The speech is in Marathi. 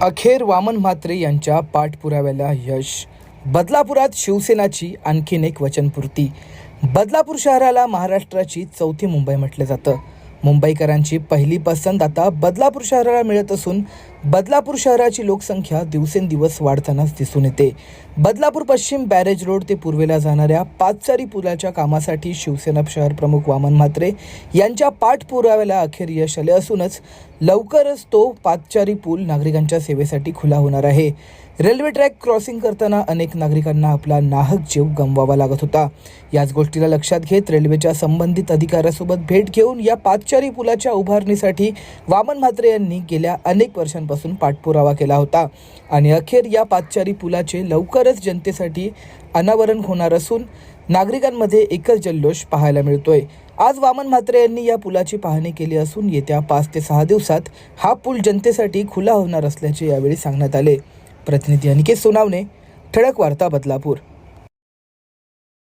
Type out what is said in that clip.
अखेर वामन म्हात्रे यांच्या पाठपुराव्याला यश. बदलापुरात शिवसेनाची आणखीन एक वचनपूर्ती. बदलापूर शहराला महाराष्ट्राची चौथी मुंबई म्हटलं जातं. मुंबईकरांची पहिली पसंत आता बदलापूर शहराला मिळत असून बदलापूर शहराची लोकसंख्या दिवसेंदिवस वाढतानाच दिसून येते. बदलापूर पश्चिम बॅरेज रोड ते पूर्वेला जाणाऱ्या पाचचारी पुलाच्या कामासाठी शिवसेना शहर प्रमुख वामन म्हात्रे यांच्या पाठपुराव्याला अखेर यश आले असूनच लवकरच तो पाचचारी पूल नागरिकांच्या सेवेसाठी खुला होणार आहे. रेल्वे ट्रॅक क्रॉसिंग करताना अनेक नागरिकांना आपला नाहक जीव गमवावा लागत होता. याच गोष्टीला लक्षात घेत रेल्वेच्या संबंधित अधिकाऱ्यासोबत भेट घेऊन या पाचचारी पुलाच्या उभारणीसाठी वामन म्हात्रे यांनी गेल्या अनेक वर्षांपासून पाठपुरावा केला होता. आणि अखेर या पादचारी पुलाचे लवकरच जनतेसाठी अनावरण होणार असून नागरिकांमध्ये एकच जल्लोष पाहायला मिळतोय. आज वामन म्हात्रे यांनी या पुलाची पाहणी केली असून येत्या पाच ते सहा दिवसात हा पूल जनतेसाठी खुला होणार असल्याचे यावेळी सांगण्यात आले. प्रतिनिधी अनिकेत सोनावणे ठळक वार्ता बदलापूर.